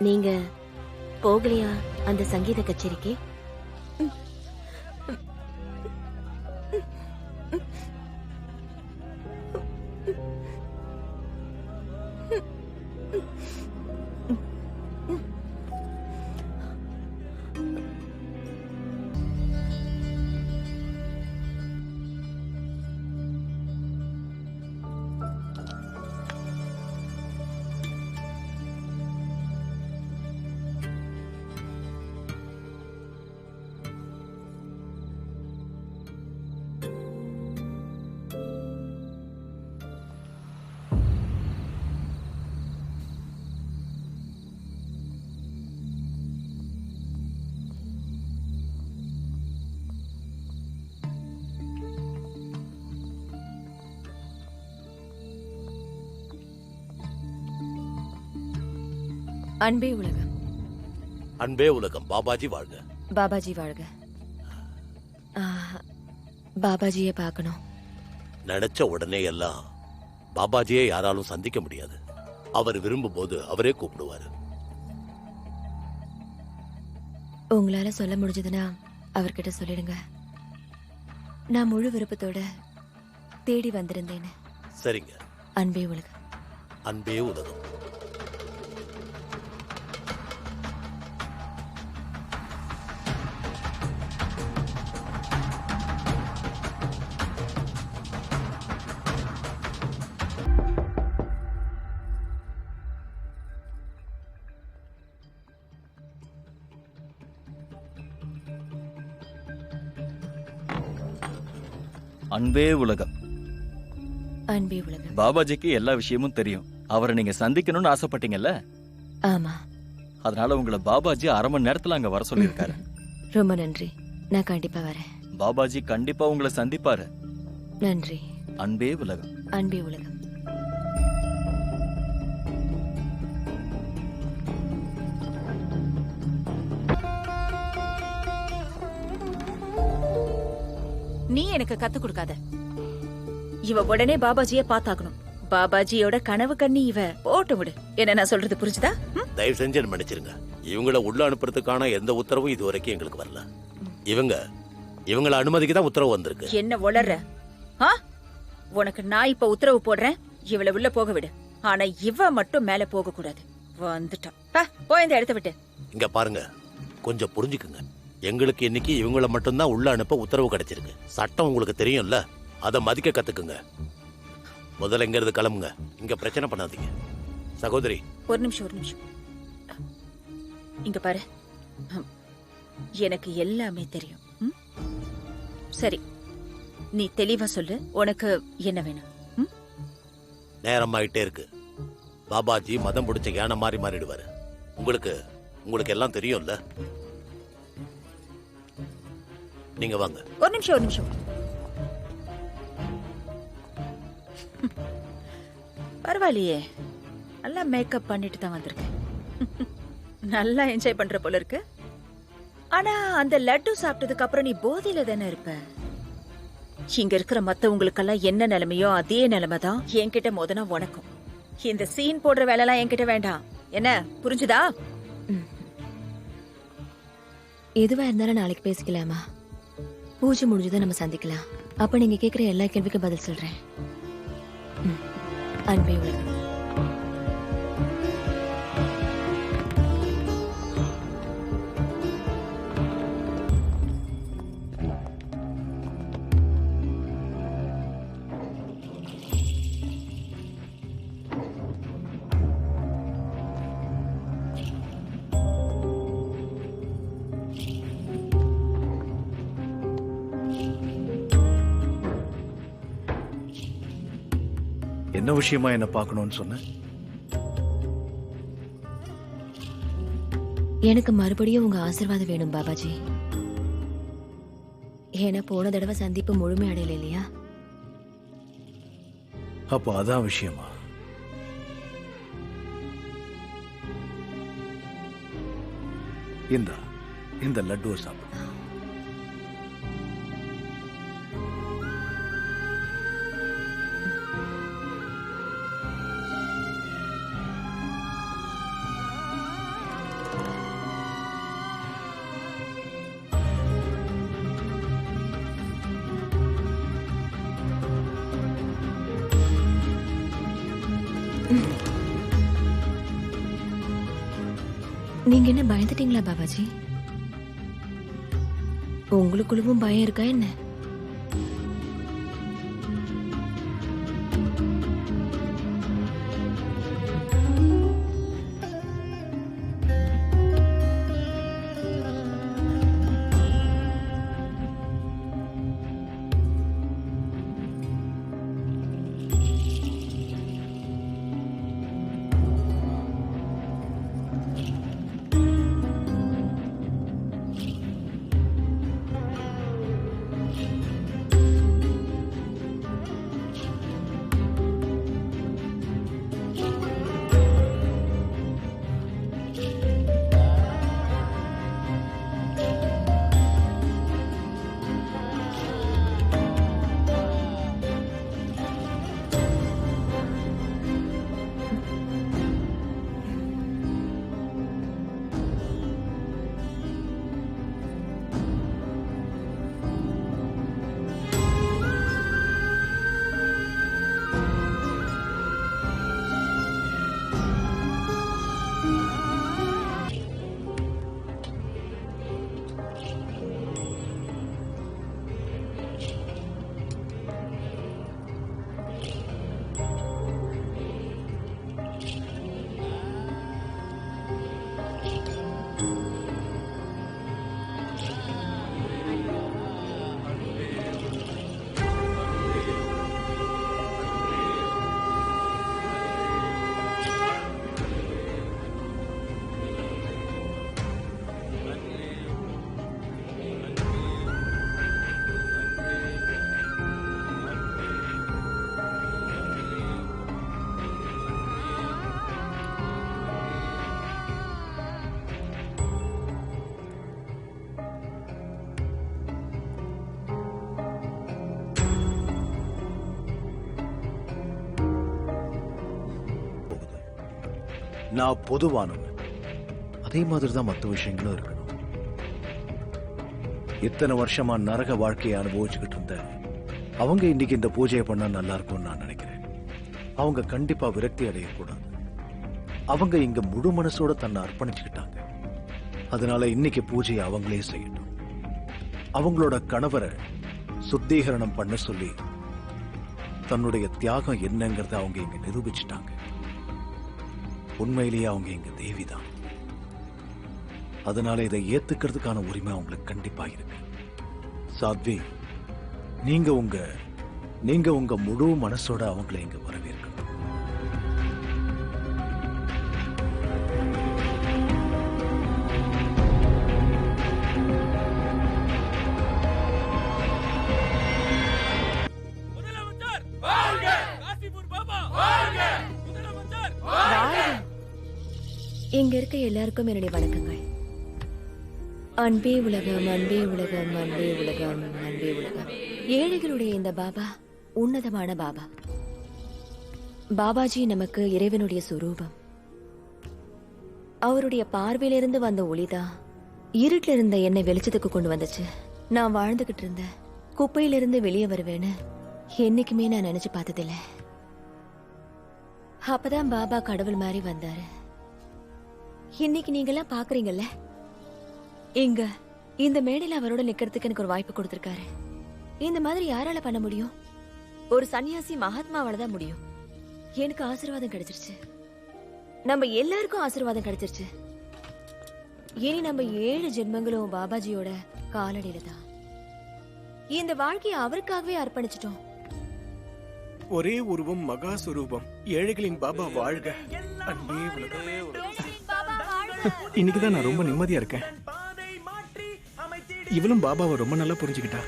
நீங்க போகலையா அந்த சங்கீத கச்சேரிக்கு? அன்பே உலகம். அன்பே உலகம். பாபாஜி வாழ்க. பாபாஜி வாழ்க. பாபாஜியை பார்க்கணும். நினைச்ச உடனே எல்லாம் பாபாஜியை யாராலும் சந்திக்க முடியாது. அவர் விரும்பும் போது அவரே கூப்பிடுவாரு. உங்களால சொல்ல முடிஞ்சதுன்னா அவர்கிட்ட சொல்லிடுங்க. நான் முழு விருப்பத்தோட தேடி வந்திருந்தேன்னு. சரிங்க. அன்பே உலகம். அன்பே உலகம். அன்பே உலகம். அன்பே உலகம். பாபாஜிக்கு எல்லா விஷயமும் தெரியும். அவரை நீங்க சந்திக்கணும்னு ஆசைப்பட்டீங்கல்ல? ஆமா. அதனால உங்களை பாபாஜி அரை மணி நேரத்துல அங்க வர சொல்லியிருக்காரு. ரொம்ப நன்றி. நான் கண்டிப்பா வரேன். பாபாஜி கண்டிப்பா உங்களை சந்திப்பாரு. நன்றி. அன்பே உலகம். அன்பே உலகம். நீ எனக்கு கத்து கொடுக்காத. இவ உடனே பாபாஜிய பாத்தாக்கணும் பாபாஜியோட கனவு கண்ணி இவ போட்டு விடு. என்ன நான் சொல்றது புரிஞ்சுதா? தயவு செஞ்சு என்ன மன்னிச்சிருங்க. இவங்கள உள்ள அனுப்புறதுக்கான எந்த உத்தரவும் இது வரைக்கும் எங்களுக்கு வரல. இவங்க இவங்கள அனுமதிக்கு தான் உத்தரவு வந்திருக்கு. என்ன உளற ஆ? உனக்கு நான் இப்ப உத்தரவு போடுறேன். இவள உள்ள போக விடு. ஆனா இவ மட்டும் மேல போக கூடாது வந்துட்டான் போய் இந்த இடத்த விட்டு. இங்க பாருங்க. கொஞ்சம் புரிஞ்சுக்குங்க. எங்களுக்கு இன்னைக்கு இவங்கள மட்டும்தான் உள்ள அனுப்ப உத்தரவு கிடைச்சிருக்கு. சட்டம் உங்களுக்கு தெரியும்ல? அதை மதிக்க கத்துக்குங்க. முதல்ல இங்க இருந்து கிளம்புங்க. இங்க பிரச்சனை பண்ணாதீங்க. சகோதரி. ஒரு நிமிஷம் ஒரு நிமிஷம். இங்க பாரு. எனக்கு எல்லாமே தெரியும்? சரி. நீ தெளிவா சொல்லு. உனக்கு என்ன வேணும்? ம்? நேரம் ஆயிட்டே இருக்கு. பாபாஜி மதம் பிடிச்ச யானை மாறி மாறிடுவாரு. உங்களுக்கு உங்களுக்கு எல்லாம் தெரியும்ல? நீங்க வாங்க. ஒரு நிமிஷம் ஒரு நிமிஷம். பரவாயில்லையே. நல்லா மேக்கப் பண்ணிட்டு தான் வந்திருக்கேன். நல்லா என்ஜாய் பண்ற போல இருக்கு. ஆனா அந்த லட்டு சாப்பிட்டதுக்கு அப்புறம் நீ போதையில தானே இருப்ப? இங்க இருக்கிற மத்தவங்களுக்கெல்லாம் என்ன நிலைமையோ அதே நிலைமை தான் என்கிட்ட மோதனா உனக்கும். இந்த சீன் போடுற வேலைலாம் என்கிட்ட வேண்டாம். என்ன புரிஞ்சுதா? எதுவா இருந்தாலும் நாளைக்கு பேசிக்கலாமா? பூஜை முடிஞ்சதை நம்ம சந்திக்கலாம். அப்ப நீங்க கேக்குற எல்லா கேள்விக்கும் பதில் சொல்றேன். அன்பே உலகம் என்ன விஷயமா என்ன பார்க்கணும்னு சொன்ன? எனக்கு மறுபடியும் உங்க ஆசீர்வாதம் வேணும் பாபாஜி. ஏன்னா போன தடவை சந்திப்பு முழுமை அடையல இல்லையா? அப்போ அதான் விஷயமா? இந்தா இந்த லட்டுவை சாப்பிடு. நீங்க என்ன பயந்துட்டீங்களா பாபாஜி? உங்களுக்குள்ளவும் பயம் இருக்கா என்ன? நான் பொதுவானவன். அதே மாதிரி தான் மற்ற விஷயங்களும் இருக்கணும். இத்தனை வருஷமா நரக வாழ்க்கையை அனுபவிச்சுக்கிட்டு இருந்த அவங்க இன்னைக்கு இந்த பூஜையை பண்ணா நல்லா இருக்கும்னு நான் நினைக்கிறேன். அவங்க கண்டிப்பா விரக்தி அடையக்கூடாது. அவங்க இங்க முழு மனசோட தன்னை அர்ப்பணிச்சுக்கிட்டாங்க. அதனால இன்னைக்கு பூஜையை அவங்களே செய்யட்டும். அவங்களோட கணவரை சுத்திகரணம் பண்ண சொல்லி தன்னுடைய தியாகம் என்னங்கிறத அவங்க இங்க நிரூபிச்சிட்டாங்க. உண்மையிலேயே அவங்க எங்க தேவிதான். அதனால இதை ஏத்துக்கிறதுக்கான உரிமை அவங்களுக்கு கண்டிப்பா இருக்கு. சாத்வி நீங்க உங்க நீங்க உங்க முழு மனசோட அவங்களை இங்க வரவேற்கணும். இங்க இருக்க எல்லாருக்கும் என்னுடைய வணக்கங்கள். அன்பே உலகம் அன்பே உலகம் அன்பே உலகம் அன்பே உலகம். ஏழைகளுடைய இந்த பாபா உன்னதமான பாபா. பாபாஜி நமக்கு இறைவனுடைய சுரூபம். அவருடைய பார்வையிலிருந்து வந்த ஒளிதான் இருட்டில் இருந்த என்னை வெளிச்சத்துக்கு கொண்டு வந்துச்சு. நான் வாழ்ந்துகிட்டு இருந்தேன் குப்பையிலிருந்து வெளியே வருவேன்னு என்னைக்குமே நான் நினைச்சு பார்த்ததில்ல. அப்பதான் பாபா கடவுள் மாதிரி வந்தாரு. இன்னைக்கு நீங்கெல்லாம் பாக்குறீங்கல்ல? இங்க இந்த மேடையில அவரோட நிக்கிறதுக்கு எனக்கு ஒரு வாய்ப்பு கொடுத்திருக்காரு. இந்த மாதிரி யாரால பண்ண முடியும்? ஒரு சன்னியாசி மகாத்மாவால தான் முடியும். எனக்கு ஆசீர்வாதம் கிடைச்சிருச்சு. நம்ம எல்லாருக்கும் ஆசீர்வாதம் கிடைச்சிருச்சு. இனி நம்ம ஏழு ஜென்மங்களும் பாபாஜியோட காலடியில தான். இந்த வாழ்க்கையை அவருக்காகவே அர்ப்பணிச்சிட்டோம். ஒரே உருவம் மகா சுரூபம். ஏழைகளின் பாபா வாழ்க. அன்பே உலகம். இன்னைக்கு தான் நான் ரொம்ப நிம்மதியா இருக்கேன். இவளும் பாபாவை ரொம்ப நல்லா புரிஞ்சுக்கிட்டா.